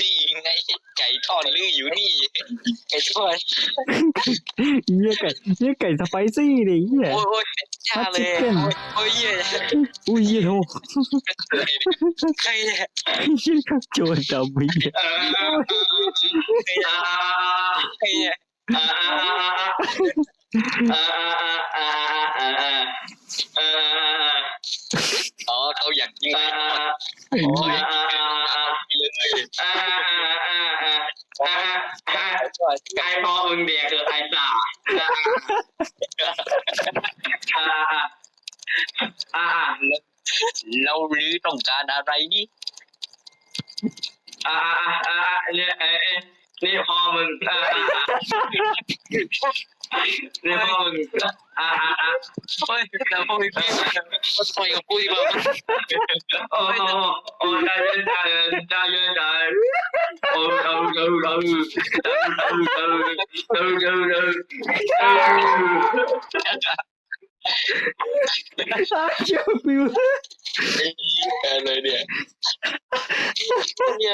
นี่ไงไก่ทอดลืออยู่นี่ไก่ทอดเยี่ยไก่เยี่ยไก่สไปซี่เลยเยี่ยโอ้ยโอ้ยจ้าเลยโอ้ยเยี่ยอุ้ยเยี่ยโหใครเนี่ยเยี่ยข้าโจรดำวิ่งเนี่ยใครเนี่ยอ๋อเขาอยากกินเขาอยาก อ่าอ่าอ่าไก่พอมึงเดียคือไอ้สาอ่าอ่าอ่าเราหรือต้องการอะไรนี่อ่าอ่าอ่าเนี่ยเอ้นี่พอมึงอ่าอ่านี่พอมึงอ่าอ่าอ่าเฮ้ยเราพวกพี่พี่ต่อยกับกูดีกว่าโอ้โหโอ้ใจเย็นใจเย็นใจเย็นใจ อ้โอ้โอ้โอ้โอ้โอ้โอ้โอ้โอ้โอ้เชี่ยฟิวแกเลยเนี่ยเนี่